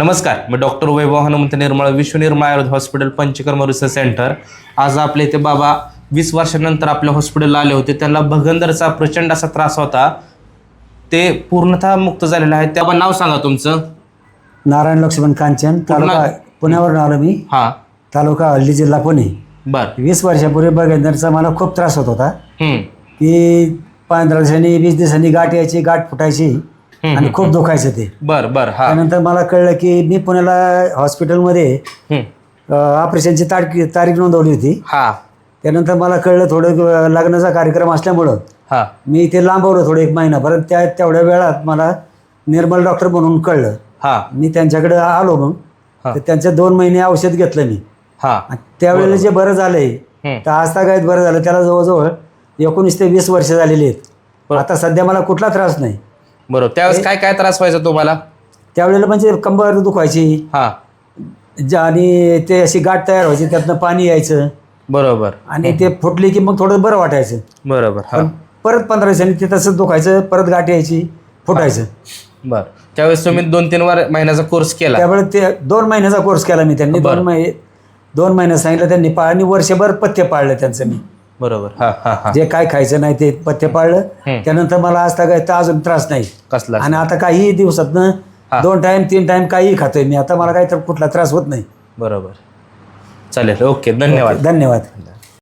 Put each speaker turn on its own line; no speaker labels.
नमस्कार मी डॉक्टर वैभव Hanumant Nirmal Vishwa Nirmal Ayurveda hospital Panchakarma research centre. आज आपल्या इथे बाबा वीस वर्षानंतर आपल्या हॉस्पिटलला आले होते. त्यांना भगंदरचा प्रचंड असा त्रास होता. ते पूर्णतः मुक्त झालेले आहेत. त्या नाव सांगा तुमचं.
नारायण लक्ष्मण कांचन तालुका पुण्यावरून आलो मी.
हां.
तालुका हल्ली जिल्हा पुणे.
बर.
वीस वर्षापूर्वी बगेंदरचा मला खूप त्रास होत होता. की पंधरा दिवसांनी वीस दिवसांनी गाठ यायची गाठ फुटायची. आणि खूप दुखायचं ते.
बर बर हा.
त्यानंतर मला कळलं की मी पुण्याला हॉस्पिटलमध्ये
हम्म,
ऑपरेशनची तारीख तारीख नोंदवली होती.
हा.
त्यानंतर मला कळलं थोडं अं, लग्नाचा कार्यक्रम असल्यामुळं.
हा.
मी इथे लांबवलं थोडं एक महिना परत त्या तेवढ्या वेळात मला निर्मल डॉक्टर म्हणून कळलं.
हा.
मी त्यांच्याकडे आलो मग.
हा.
तर त्यांचे दोन महिने औषध घेतलं मी.
हा.
आणि त्यावेळेला जे बरं झालंय
हम्म.
तर आजतागायत बरं झालं त्याला जवळजवळ एकोणीस ते वीस वर्ष झालेली आहेत.
बरं.
आता सध्या मला कुठला त्रास नाही.
बरोबर त्यावेळेस काय काय त्रास व्हायचा तुम्हाला?
त्यावेळेला म्हणजे कंबर दुखायची.
हा.
ज- आणि ते अशी गाठ तयार व्हायची त्यातनं पाणी यायचं.
बरोबर.
आणि ते फुटली की मग थोडं बरं वाटायचं.
बरोबर हा.
पण परत पंधरा दिवसांनी ते तसं दुखायचं परत गाठ यायची फुटायचं.
बर. त्यावेळेस तुम्ही दोन तीन वर महिन्याचा कोर्स केला.
त्यावेळेला ते दोन महिन्याचा कोर्स केला मी त्यांनी. दोन महिने दोन महिने सांगितलं त्यांनी पा आणि वर्षभर पथ्य पाळलं त्यांचं मी.
बरोबर. हा हा हा.
जे काय खायचं नाही ते पथ्य पाळलं.
हम्म.
त्यानंतर मला आज काय तर अजून त्रास नाही.
कसला?
आणि आता काही दिवसातनं
हा.
दोन टाइम तीन टाइम काही खातोय मी. आता मला काही तर कुठला त्रास होत नाही.
बरोबर. चालेल ओके धन्यवाद.
धन्यवाद.